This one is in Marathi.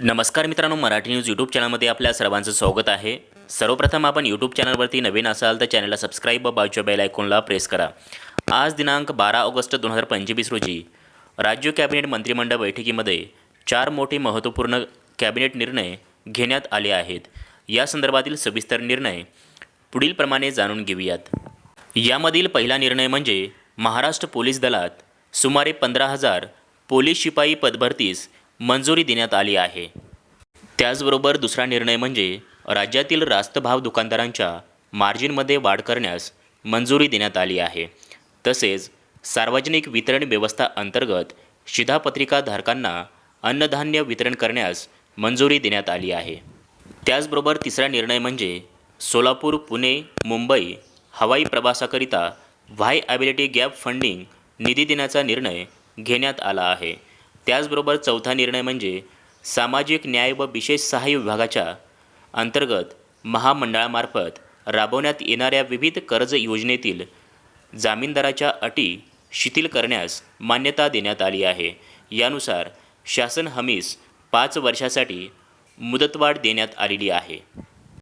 नमस्कार मित्रांनो मराठी न्यूज यूट्यूब चॅनलमध्ये आपल्या सर्वांचं स्वागत आहे. सर्वप्रथम आपण यूट्यूब चॅनलवरती नवीन असाल तर चॅनलला सबस्क्राईब व बाजूच्या बेल आयकॉनला प्रेस करा. आज दिनांक बारा ऑगस्ट दोन हजार पंचवीस रोजी राज्य कॅबिनेट मंत्रिमंडळ बैठकीमध्ये चार मोठे महत्त्वपूर्ण कॅबिनेट निर्णय घेण्यात आले आहेत. या संदर्भातील सविस्तर निर्णय पुढीलप्रमाणे जाणून घेऊयात. यामधील पहिला निर्णय म्हणजे महाराष्ट्र पोलीस दलात सुमारे पंधरा हजार पोलीस शिपाई पदभरतीस मंजुरी देण्यात आली आहे. त्याचबरोबर दुसरा निर्णय म्हणजे राज्यातील रास्त भाव दुकानदारांच्या मार्जिनमध्ये वाढ करण्यास मंजुरी देण्यात आली आहे. तसेच सार्वजनिक वितरण व्यवस्था अंतर्गत शिधापत्रिका धारकांना अन्नधान्य वितरण करण्यास मंजुरी देण्यात आली आहे. त्याचबरोबर तिसरा निर्णय म्हणजे सोलापूर पुणे मुंबई हवाई प्रवासाकरिता व्हाय ॲबिलिटी गॅप फंडिंग निधी देण्याचा निर्णय घेण्यात आला आहे. त्याचबरोबर चौथा निर्णय म्हणजे सामाजिक न्याय व विशेष सहाय्य विभागाच्या अंतर्गत महामंडळामार्फत राबवण्यात येणाऱ्या विविध कर्ज योजनेतील जामीनदाराच्या अटी शिथिल करण्यास मान्यता देण्यात आली आहे. यानुसार शासन हमीस पाच वर्षासाठी मुदतवाढ देण्यात आलेली आहे.